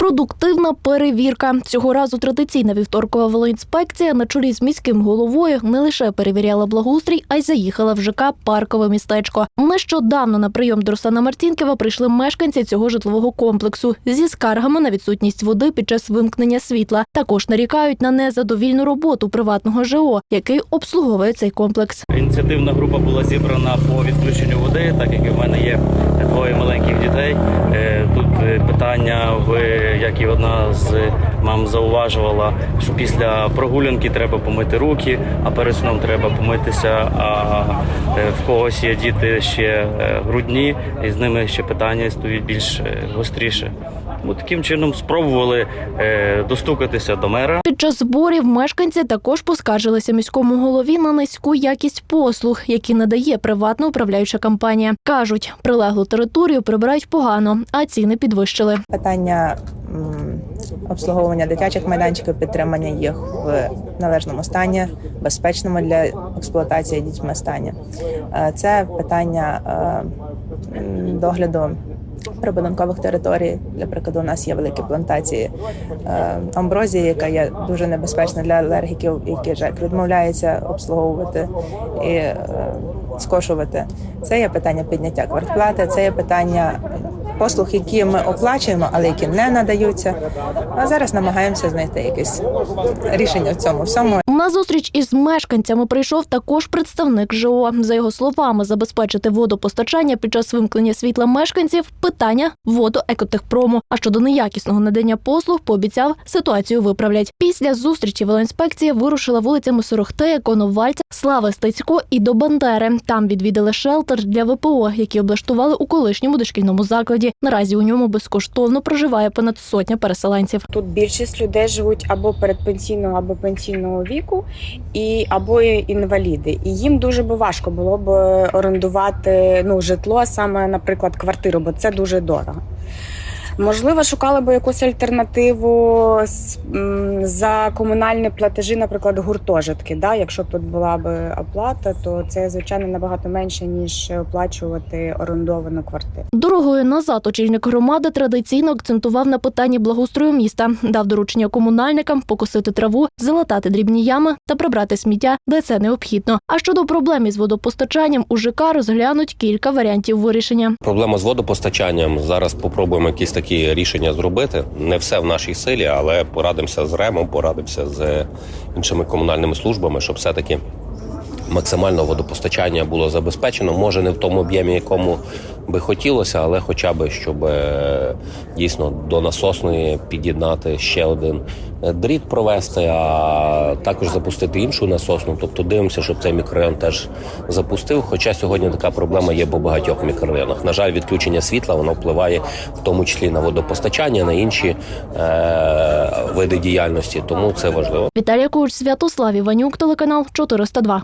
Продуктивна перевірка цього разу традиційна вівторкова велоінспекція на чолі з міським головою не лише перевіряла благоустрій, а й заїхала в ЖК Паркове містечко. Нещодавно на прийом до Руслана Мартінкова прийшли мешканці цього житлового комплексу зі скаргами на відсутність води під час вимкнення світла. Також нарікають на незадовільну роботу приватного ЖО, який обслуговує цей комплекс. Ініціативна група була зібрана по відключенню води, так як і в мене є двоє маленьких дітей. Е, Тут е, питання в як і одна з мам зауважувала, що після прогулянки треба помити руки, а перед сном треба помитися. А е, в когось є діти ще е, грудні, і з ними ще питання стоїть більш е, гостріше. От таким чином спробували е, достукатися до мера. Під час зборів мешканці також поскаржилися міському голові на низьку якість послуг, які надає приватна управляюча компанія. кажуть, прилеглу територію прибирають погано, а ціни підвищили. питання обслуговування дитячих майданчиків, підтримання їх в належному стані, безпечному для експлуатації дітьми стані. Е, Це питання е, догляду прибудинкових територій. Для прикладу, у нас є великі плантації е, амброзії, яка є дуже небезпечна для алергіків, які ЖЕК відмовляється обслуговувати і скошувати. Це є питання підняття квартплати, це є питання послуг, які ми оплачуємо, але які не надаються. А зараз намагаємося знайти якесь рішення в цьому всьому. На зустріч із мешканцями прийшов також представник ЖО. За його словами, забезпечити водопостачання під час вимкнення світла мешканців питання водоекотехпрому. А щодо неякісного надання послуг, пообіцяв ситуацію виправлять. Після зустрічі велоінспекція вирушила вулицями Сорохтея, Коновальця, Слави Стецько і до Бандери. Там відвідали шелтер для ВПО, які облаштували у колишньому дошкільному закладі. Наразі у ньому безкоштовно проживає понад сотня переселенців. Тут більшість людей живуть або передпенсійного, або пенсійного віку, і або інваліди. І їм дуже би важко було б орендувати ну житло, саме, наприклад, квартиру, бо це дуже дорого. Можливо, шукали би якусь альтернативу за комунальні платежі, наприклад, гуртожитки. Да? Якщо б тут була б оплата, то це звичайно набагато менше ніж оплачувати орендовану квартиру. Дорогою назад очільник громади традиційно акцентував на питанні благоустрою міста, дав доручення комунальникам покосити траву, залатати дрібні ями та прибрати сміття, де це необхідно. А щодо проблем із водопостачанням у ЖК розглянуть кілька варіантів вирішення. Проблема з водопостачанням. Зараз попробуємо якісь такі рішення зробити. Не все в нашій силі, але порадимося з РЕМом, порадимося з іншими комунальними службами, щоб все-таки максимально водопостачання було забезпечено. Може, не в тому об'ємі, якому би хотілося, але хоча б щоб е, дійсно до насосної під'єднати ще один е, дріт провести, а також запустити іншу насосну. Тобто дивимося, щоб цей мікрорайон теж запустив. Хоча сьогодні така проблема є по багатьох мікрорайонах. На жаль, відключення світла воно впливає в тому числі на водопостачання, на інші е, види діяльності. Тому це важливо. Віталія Куч, Святослав Іванюк, телеканал 402.